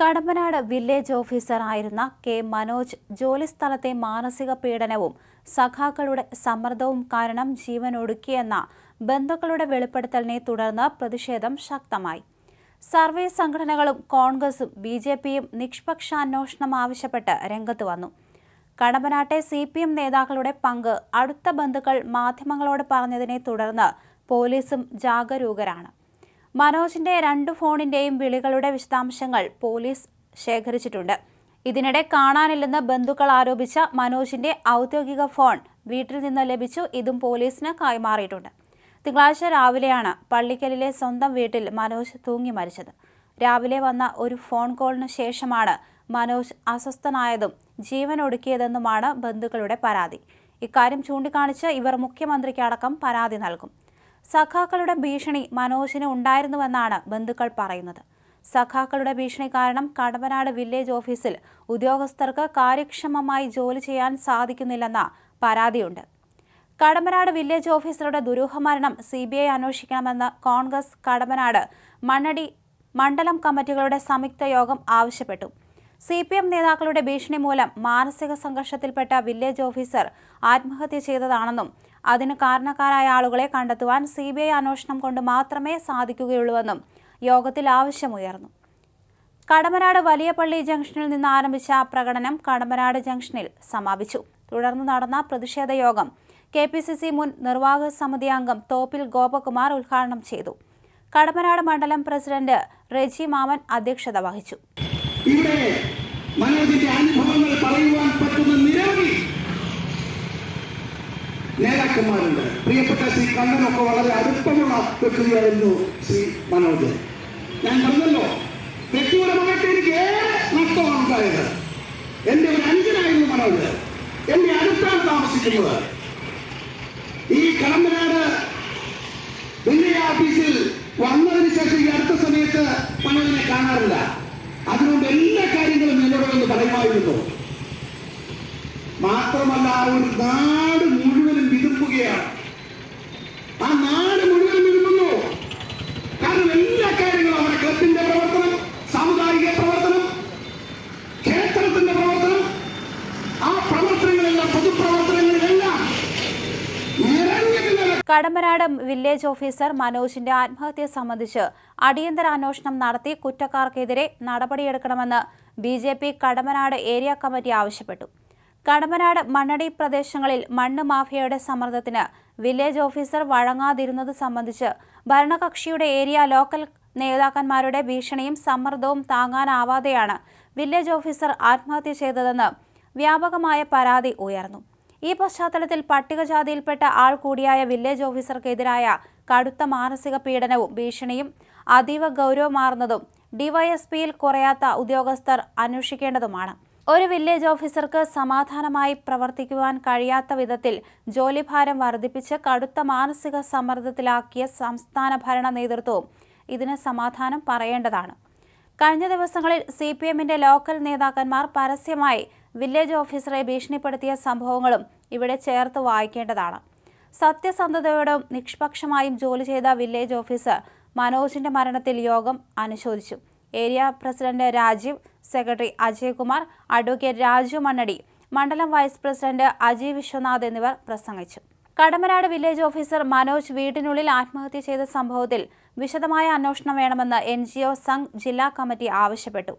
Kadampanad village officer ആയിരുന്ന K Manoj ജോലിസ്ഥലത്തെ മാനസിക പീഡനവും സഖാക്കളുടെ സമ്മർദ്ദവും കാരണം ജീവൻ ഒടുക്കിയെന്ന ബന്ധുക്കളുടെ വെളിപ്പെടുത്തലിനെ തുടർന്ന് പ്രതിഷേധം ശക്തമായി. സർവേ സംഘടനകളും കോൺഗ്രസും ബി ജെ പിയും നിഷ്പക്ഷ അന്വേഷണം ആവശ്യപ്പെട്ട് രംഗത്ത് വന്നു. കടമ്പനാട്ടെ സി പി എം നേതാക്കളുടെ പങ്ക് അടുത്ത ബന്ധുക്കൾ മാധ്യമങ്ങളോട് പറഞ്ഞതിനെ തുടർന്ന് പോലീസും ജാഗരൂകരാണ്. മനോജിന്റെ രണ്ട് ഫോണിന്റെയും വിളികളുടെ വിശദാംശങ്ങൾ പോലീസ് ശേഖരിച്ചിട്ടുണ്ട്. ഇതിനിടെ കാണാനില്ലെന്ന് ബന്ധുക്കൾ ആരോപിച്ച മനോജിന്റെ ഔദ്യോഗിക ഫോൺ വീട്ടിൽ നിന്ന് ലഭിച്ചു. ഇതും പോലീസിന് കൈമാറിയിട്ടുണ്ട്. തിങ്കളാഴ്ച രാവിലെയാണ് പള്ളിക്കലിലെ സ്വന്തം വീട്ടിൽ മനോജ് തൂങ്ങി മരിച്ചത്. രാവിലെ വന്ന ഒരു ഫോൺ കോളിന് ശേഷമാണ് മനോജ് അസ്വസ്ഥനായതും ജീവൻ ഒടുക്കിയതെന്നുമാണ് ബന്ധുക്കളുടെ പരാതി. ഇക്കാര്യം ചൂണ്ടിക്കാണിച്ച് ഇവർ മുഖ്യമന്ത്രിക്കടക്കം പരാതി നൽകും. സഖാക്കളുടെ ഭീഷണി മനോജിന് ഉണ്ടായിരുന്നുവെന്നാണ് ബന്ധുക്കൾ പറയുന്നത്. സഖാക്കളുടെ ഭീഷണി കാരണം കടമ്പനാട് വില്ലേജ് ഓഫീസിൽ ഉദ്യോഗസ്ഥർക്ക് കാര്യക്ഷമമായി ജോലി ചെയ്യാൻ സാധിക്കുന്നില്ലെന്ന പരാതിയുണ്ട്. കടമനാട് വില്ലേജ് ഓഫീസറുടെ ദുരൂഹമരണം സി ബി ഐ അന്വേഷിക്കണമെന്ന് കോൺഗ്രസ് കടമനാട് മണ്ണടി മണ്ഡലം കമ്മിറ്റികളുടെ സംയുക്ത യോഗം ആവശ്യപ്പെട്ടു. സി പി എം നേതാക്കളുടെ ഭീഷണി മൂലം മാനസിക സംഘർഷത്തിൽപ്പെട്ട വില്ലേജ് ഓഫീസർ ആത്മഹത്യ ചെയ്തതാണെന്നും അതിന് കാരണക്കാരായ ആളുകളെ കണ്ടെത്തുവാൻ സി ബി ഐ അന്വേഷണം കൊണ്ട് മാത്രമേ സാധിക്കുകയുള്ളൂവെന്നും യോഗത്തിൽ ആവശ്യമുയർന്നു. കടമനാട് വലിയ പള്ളി ജംഗ്ഷനിൽ നിന്ന് ആരംഭിച്ച പ്രകടനം കടമനാട് ജംഗ്ഷനിൽ സമാപിച്ചു. തുടർന്ന് നടന്ന പ്രതിഷേധ യോഗം കെ പി സി സി മുൻ നിർവാഹക സമിതി അംഗം തോപ്പിൽ ഗോപകുമാർ ഉദ്ഘാടനം ചെയ്തു. കടമനാട് മണ്ഡലം പ്രസിഡന്റ് റെജി മാമൻ അധ്യക്ഷത വഹിച്ചു. ഇവിടെ അനുഭവങ്ങൾ പറയുവാൻ പറ്റുന്ന നേതാക്കന്മാരുണ്ട് പ്രിയപ്പെട്ട ശ്രീ കണ്ണനൊക്കെ വളരെ അടുപ്പമുള്ള വ്യക്തിയായിരുന്നു ശ്രീ മനോജ്. ഞാൻ പറഞ്ഞല്ലോ വ്യക്തിപരമായിട്ട് എനിക്ക് ഏറെ നഷ്ടമാണ് ഉണ്ടായത്. എന്റെ ഒരു അഞ്ചനായിരുന്നു മനോജ്. എന്റെ അടുത്താണ് താമസിക്കുന്നത്. ഈ കടമ്പനാട് വലിയ ഓഫീസിൽ വന്നതിന് ശേഷം ഈ അടുത്ത സമയത്ത് മനോജിനെ കാണാറില്ല. അതുകൊണ്ട് എല്ലാ കാര്യങ്ങളും എന്നോട് പറയുമായിരുന്നു. മാത്രമല്ല ഒരു നാട് കടമ്പനാട് വില്ലേജ് ഓഫീസർ മനോജിന്റെ ആത്മഹത്യ സംബന്ധിച്ച് അടിയന്തര അന്വേഷണം നടത്തി കുറ്റക്കാർക്കെതിരെ നടപടിയെടുക്കണമെന്ന് B J P Kadampanad area committee ആവശ്യപ്പെട്ടു. കടമ്പനാട് മണ്ണടി പ്രദേശങ്ങളിൽ മണ്ണ് മാഫിയയുടെ സമ്മർദ്ദത്തിന് വില്ലേജ് ഓഫീസർ വഴങ്ങാതിരുന്നത് സംബന്ധിച്ച് ഭരണകക്ഷിയുടെ ഏരിയ ലോക്കൽ നേതാക്കന്മാരുടെ ഭീഷണിയും സമ്മർദ്ദവും താങ്ങാനാവാതെയാണ് വില്ലേജ് ഓഫീസർ ആത്മഹത്യ ചെയ്തതെന്ന് വ്യാപകമായ പരാതി ഉയർന്നു. ഈ പശ്ചാത്തലത്തിൽ പട്ടികജാതിയിൽപ്പെട്ട ആൾ കൂടിയായ വില്ലേജ് ഓഫീസർക്കെതിരായ കടുത്ത മാനസിക പീഡനവും ഭീഷണിയും അതീവ ഗൗരവമാർന്നതും ഡിവൈഎസ്പിയിൽ കുറയാത്ത ഉദ്യോഗസ്ഥർ അന്വേഷിക്കേണ്ടതുമാണ്. ഒരു വില്ലേജ് ഓഫീസർക്ക് സമാധാനമായി പ്രവർത്തിക്കുവാൻ കഴിയാത്ത വിധത്തിൽ ജോലിഭാരം വർദ്ധിപ്പിച്ച് കടുത്ത മാനസിക സമ്മർദ്ദത്തിലാക്കിയ സംസ്ഥാന ഭരണ നേതൃത്വവും ഇതിന് സമാധാനം പറയേണ്ടതാണ്. കഴിഞ്ഞ ദിവസങ്ങളിൽ സി പി എമ്മിന്റെ ലോക്കൽ നേതാക്കന്മാർ പരസ്യമായി വില്ലേജ് ഓഫീസറെ ഭീഷണിപ്പെടുത്തിയ സംഭവങ്ങളും ഇവിടെ ചേർത്ത് വായിക്കേണ്ടതാണ്. സത്യസന്ധതയോടും നിഷ്പക്ഷമായും ജോലി ചെയ്ത വില്ലേജ് ഓഫീസർ മനോജിന്റെ മരണത്തിൽ യോഗം അനുശോചിച്ചു. Area president Rajeev secretary Ajaykumar advocate Raju Mannady മണ്ഡലം വൈസ് പ്രസിഡന്റ് അജയ് വിശ്വനാഥ് എന്നിവർ പ്രസംഗിച്ചു. കടമനാട് വില്ലേജ് ഓഫീസർ മനോജ് വീട്ടിനുള്ളിൽ ആത്മഹത്യ ചെയ്ത സംഭവത്തിൽ വിശദമായ അന്വേഷണം വേണമെന്ന് എൻ ജി ഒ സംഘ് ജില്ലാ കമ്മിറ്റി ആവശ്യപ്പെട്ടു.